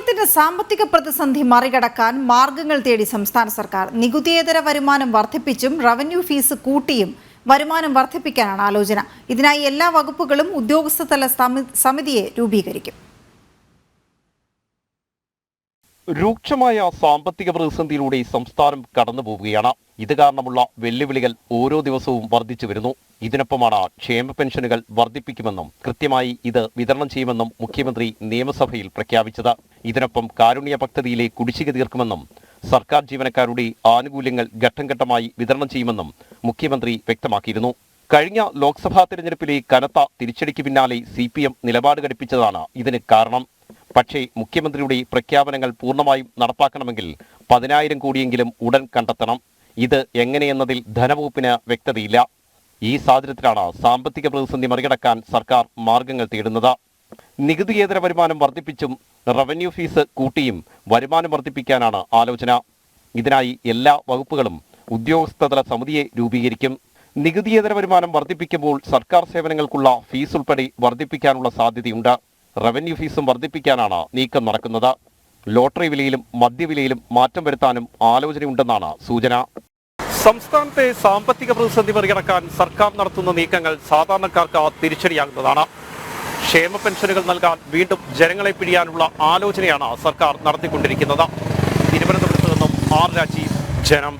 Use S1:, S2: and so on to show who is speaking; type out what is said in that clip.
S1: കേരളത്തിന്റെ സാമ്പത്തിക പ്രതിസന്ധി മറികടക്കാൻ മാർഗങ്ങൾ തേടി സംസ്ഥാന സർക്കാർ. നികുതിയേതര വരുമാനം വർദ്ധിപ്പിച്ചും റവന്യൂ ഫീസ് കൂട്ടിയും വരുമാനം വർദ്ധിപ്പിക്കാനാണ് ആലോചന. ഇതിനായി എല്ലാ വകുപ്പുകളും ഉദ്യോഗസ്ഥതല സമിതിയെ രൂപീകരിക്കും.
S2: രൂക്ഷമായ സാമ്പത്തിക പ്രതിസന്ധിയിലൂടെ സംസ്ഥാനം കടന്നു പോവുകയാണ് ഇത് കാരണമുള്ള വെല്ലുവിളികൾ ഓരോ ദിവസവും വർദ്ധിച്ചു വരുന്നു. ഇതിനൊപ്പമാണ് ക്ഷേമ പെൻഷനുകൾ വർദ്ധിപ്പിക്കുമെന്നും കൃത്യമായി ഇത് വിതരണം ചെയ്യുമെന്നും മുഖ്യമന്ത്രി നിയമസഭയിൽ പ്രഖ്യാപിച്ചത്. ഇതിനൊപ്പം കാരുണ്യ പദ്ധതിയിലെ കുടിശ്ശിക തീർക്കുമെന്നും സർക്കാർ ജീവനക്കാരുടെ ആനുകൂല്യങ്ങൾ ഘട്ടം ഘട്ടമായി വിതരണം ചെയ്യുമെന്നും മുഖ്യമന്ത്രി വ്യക്തമാക്കിയിരുന്നു. കഴിഞ്ഞ ലോക്സഭാ തെരഞ്ഞെടുപ്പിലെ കനത്ത തിരിച്ചടിക്ക് പിന്നാലെ സി പി എം നിലപാട് ഘടിപ്പിച്ചതാണ് ഇതിന് കാരണം. പക്ഷേ മുഖ്യമന്ത്രിയുടെ പ്രഖ്യാപനങ്ങൾ പൂർണമായും നടപ്പാക്കണമെങ്കിൽ പതിനായിരം കോടിയെങ്കിലും ഉടൻ കണ്ടെത്തണം. ഇത് എങ്ങനെയെന്നതിൽ ധനവകുപ്പിന് വ്യക്തതയില്ല. ഈ സാഹചര്യത്തിലാണ് സാമ്പത്തിക പ്രതിസന്ധി മറികടക്കാൻ സർക്കാർ മാർഗങ്ങൾ തേടുന്നത്. നികുതിയേതര വരുമാനം വർദ്ധിപ്പിച്ചും റവന്യൂ ഫീസ് കൂട്ടിയും വരുമാനം വർദ്ധിപ്പിക്കാനാണ് ആലോചന. ഇതിനായി എല്ലാ വകുപ്പുകളും ഉദ്യോഗസ്ഥതല സമിതിയെ രൂപീകരിക്കും. നികുതിയേതര വരുമാനം വർദ്ധിപ്പിക്കുമ്പോൾ സർക്കാർ സേവനങ്ങൾക്കുള്ള ഫീസ് ഉൾപ്പെടെ വർദ്ധിപ്പിക്കാനുള്ള സാധ്യതയുണ്ട്. റവന്യൂ ഫീസും വർദ്ധിപ്പിക്കാനാണ് നീക്കം നടക്കുന്നത്. ലോട്ടറി വിലയിലും മദ്യവിലയിലും മാറ്റം വരുത്താനും ആലോചനയുണ്ടെന്നാണ് സൂചന. സംസ്ഥാനത്തെ സാമ്പത്തിക പ്രതിസന്ധി മറികടക്കാൻ സർക്കാർ നടത്തുന്ന നീക്കങ്ങൾ സാധാരണക്കാർക്ക് തിരിച്ചടിയാകുന്നതാണ്. ക്ഷേമ പെൻഷനുകൾ നൽകാൻ വീണ്ടും ജനങ്ങളെ പിടിയാനുള്ള ആലോചനയാണ് സർക്കാർ നടത്തിക്കൊണ്ടിരിക്കുന്നത്. തിരുവനന്തപുരത്ത് നിന്നും ആർ രാജീവ് ജനം